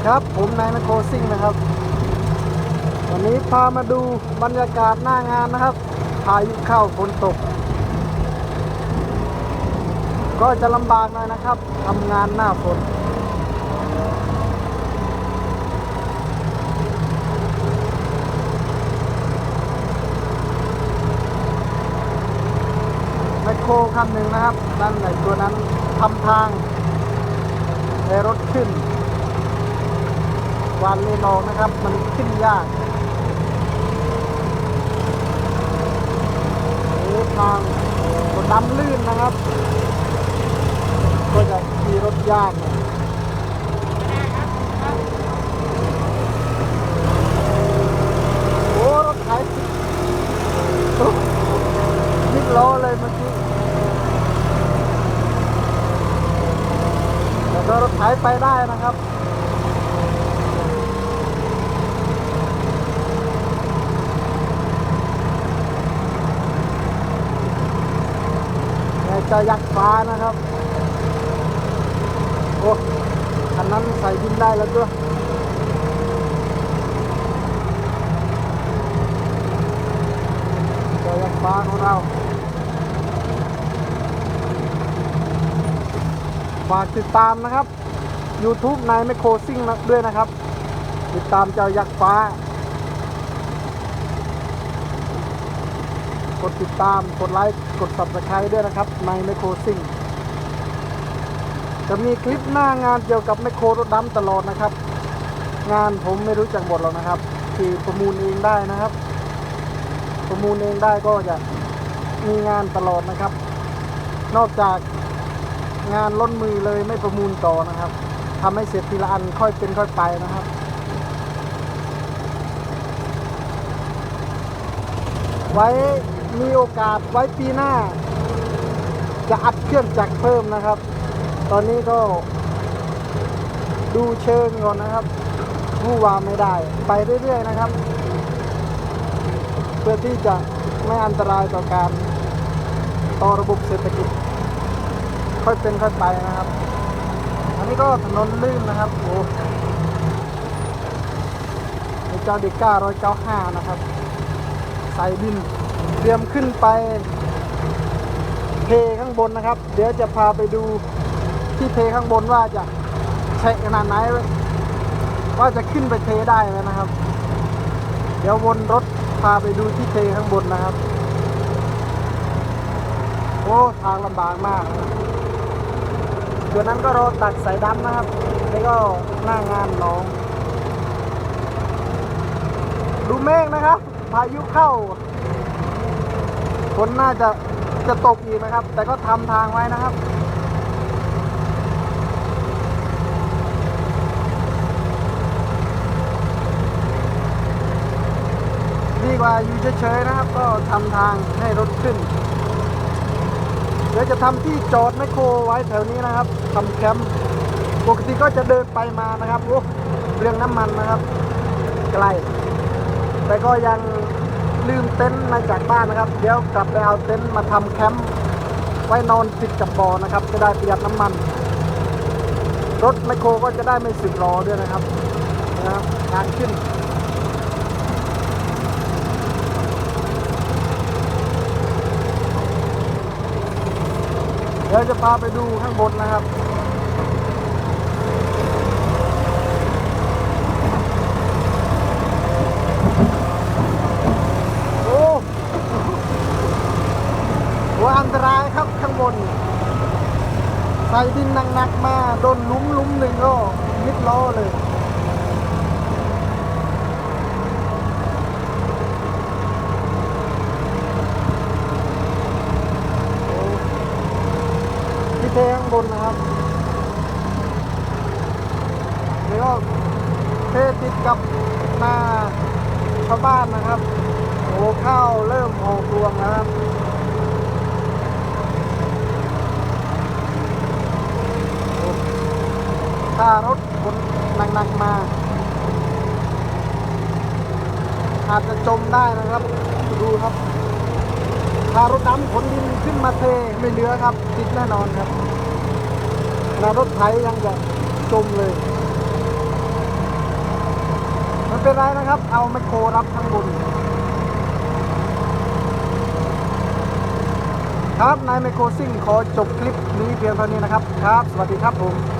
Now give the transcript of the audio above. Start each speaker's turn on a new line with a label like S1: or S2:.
S1: ดีครับ ผมนายนโคซิ่งนะครับ วันนี้พามาดูบรรยากาศหน้างานนะครับพายุเข้าฝนตก ก็จะลำบากหน่อยนะครับทำงานหน้าฝนแมคโครคันหนึ่งนะครับด้านไหนตัวนั้นทำทางให้รถขึ้น วานเลนองนะครับ มันขึ้นยากนี่ทางก็ดำลื่นนะครับ ก็จะขี่รถยากน่อยโอ้รถไถยิบล้อเลยเมื่อกี้แต่ก็รถไถไปได้นะครับ จะยักษ์ฟ้านะครับ โอ้คันนั้นใส่ดินได้แล้วด้วยจะยักษ์ฟ้าของเราฝากติดตามนะครับ YouTube นายแมโครซิ่งด้วยนะครับ ติดตามเจ้ายักษ์ฟ้า กดติดตาม กดไลค์ กด subscribe ด้วยนะครับ ในไมโครซิ่ง จะมีคลิปหน้างานเกี่ยวกับไมโครรถดำตลอดนะครับ งานผมไม่รู้จักหมดหรอกนะครับ คือประมูลเองได้นะครับ ประมูลเองได้ก็จะมีงานตลอดนะครับ นอกจากงานล้นมือเลยไม่ประมูลต่อนะครับทำให้เสร็จทีละอันค่อยเป็นค่อยไปนะครับ ไว้ มีโอกาสไว้ปีหน้า จะอัดเครื่องจักรเพิ่มนะครับ ตอนนี้ก็ดูเชิงก่อนนะครับผู้วาไม่ได้ ไปเรื่อยๆนะครับ เพื่อที่จะไม่อันตรายต่อการต่อระบบเศรษฐกิจ ค่อยเป็นค่อยไปนะครับ อันนี้ก็ถนนลื่นนะครับโอ้เจ้าเด็กก้าร้อยเก้าห้านะครับ ใส่ดิน เตรียมขึ้นไปเทข้างบนนะครับ เดี๋ยวจะพาไปดูที่เทข้างบนว่าจะแฉะขนาดไหนว่าจะขึ้นไปเทได้ไหมนะครับ เดี๋ยววนรถพาไปดูที่เทข้างบนนะครับ โอ้ทางลำบากมากเดี๋ยวนั้นก็รอตักสายดำนะครับ แล้วก็หน้างานน้อง ดูเมฆนะครับ พายุเข้า นน่าจะจะตกอีกนะครับ แต่ก็ทำทางไว้นะครับดีกว่าอยู่เฉยๆนะครับ ก็ทำทางให้รถขึ้น เดี๋ยวจะทำที่จอดไมโครไว้แถวนี้นะครับทำแคมป์ปกติก็จะเดินไปมานะครับโอ้เรื่องน้ำมันนะครับ ไกลแต่ก็ยัง ลืมเต็นท์มาจากบ้านนะครับ เดี๋ยวกลับไปเอาเต็นท์มาทำแคมป์ไว้นอนติดกับบ่อนะครับ จะได้ประหยัดน้ำมัน รถไมคโครก็จะได้ไม่สึกรอด้วยนะครับนะครับงานขึ้นเดี๋ยวจะพาไปดูข้างบนนะครับ โอ้โหอันตรายครับข้างบน ใส่ดินหนักๆมาโดนลุ้มลุมหนึ่งก็มิดล้อเลยที่เทข้างบนนะครับนี่ก็เทติดกับนาชาวบ้านนะครับโอ้ข้าวเริ่มออกรวงนะครับ โอ้ ถ้ารถคนหนักๆมา อาจจะจมได้นะครับ ดูครับ ถ้ารถดำขนดินขึ้นมาเทไม่เหลือครับ ติดแน่นอนครับนารถไถยังจะจมเลยเป็นไรนะครับ เอาไมคโครรับข้างบนครับ นายไมโครซิ่งขอจบคลิปนี้เพียงเท่านี้นะครับ ครับ สวัสดีครับผม